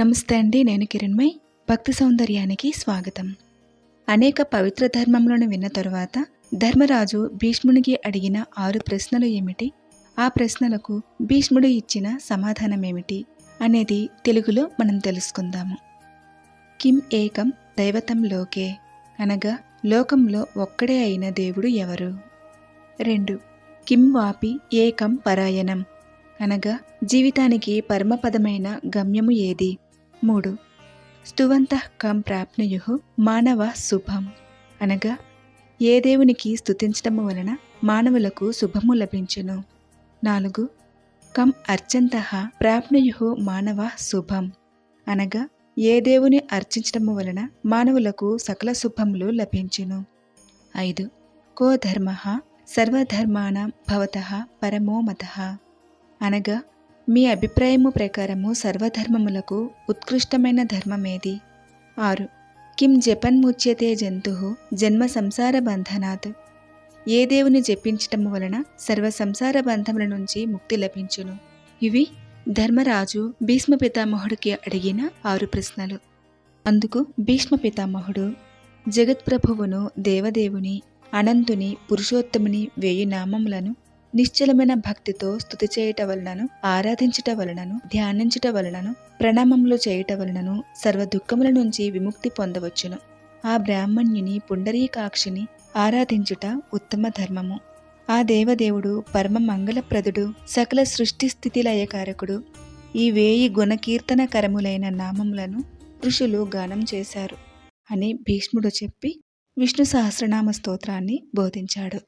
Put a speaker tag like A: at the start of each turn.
A: నమస్తే అండి నేను కిరణ్మయ్. భక్తి సౌందర్యానికి స్వాగతం. అనేక పవిత్ర ధర్మములను విన్న తరువాత ధర్మరాజు భీష్మునికి అడిగిన ఆరు ప్రశ్నలు ఏమిటి? ఆ ప్రశ్నలకు భీష్ముడు ఇచ్చిన సమాధానం ఏమిటి అనేది తెలుగులో మనం తెలుసుకుందాము. కిం ఏకం దైవతం లోకే? అనగా లోకంలో ఒక్కడే అయిన దేవుడు ఎవరు? రెండు. కిం వాపి ఏకం పరాయణం? అనగా జీవితానికి పరమపదమైన గమ్యము ఏది? మూడు. స్తువంత కం ప్రాప్నుయు మానవ శుభం. అనగా ఏ దేవునికి స్తుతించటము వలన మానవులకు శుభము లభించును. నాలుగు. కం అర్చంత ప్రాప్నుయు మానవ శుభం. అనగా ఏ దేవుని అర్చించటము వలన మానవులకు సకల శుభములు లభించును. ఐదు. కో ధర్మ సర్వధర్మాణం భవత పరమో మత. అనగా మీ అభిప్రాయము ప్రకారము సర్వధర్మములకు ఉత్కృష్టమైన ధర్మమేది. ఆరు. కిం జపన్ముచ్యతే జంతు జన్మ సంసార బంధనాత్. ఏ దేవుని జపించటము వలన సర్వ సంసార బంధముల నుంచి ముక్తి లభించును. ఇవి ధర్మరాజు భీష్మ పితామహుడికి అడిగిన ఆరు ప్రశ్నలు. అందుకు భీష్మ పితామహుడు జగత్ప్రభువును దేవదేవుని అనంతుని పురుషోత్తముని వేయి నామములను నిశ్చలమైన భక్తితో స్థుతి చేయుట వలనను ఆరాధించుట వలనను ధ్యానించుట వలనను ప్రణామములు చేయుట వలనను సర్వ దుఃఖముల నుంచి విముక్తి పొందవచ్చును. ఆ బ్రాహ్మణ్యుని పుండరీకాక్షిని ఆరాధించుట ఉత్తమ ధర్మము. ఆ దేవదేవుడు పరమ మంగళప్రదుడు సకల సృష్టి స్థితి లయకారకుడు. ఈ వేయి గుణకీర్తన కరములైన నామములను ఋషులు గానం చేశారు అని భీష్ముడు చెప్పి విష్ణు సహస్రనామ స్తోత్రాన్ని బోధించాడు.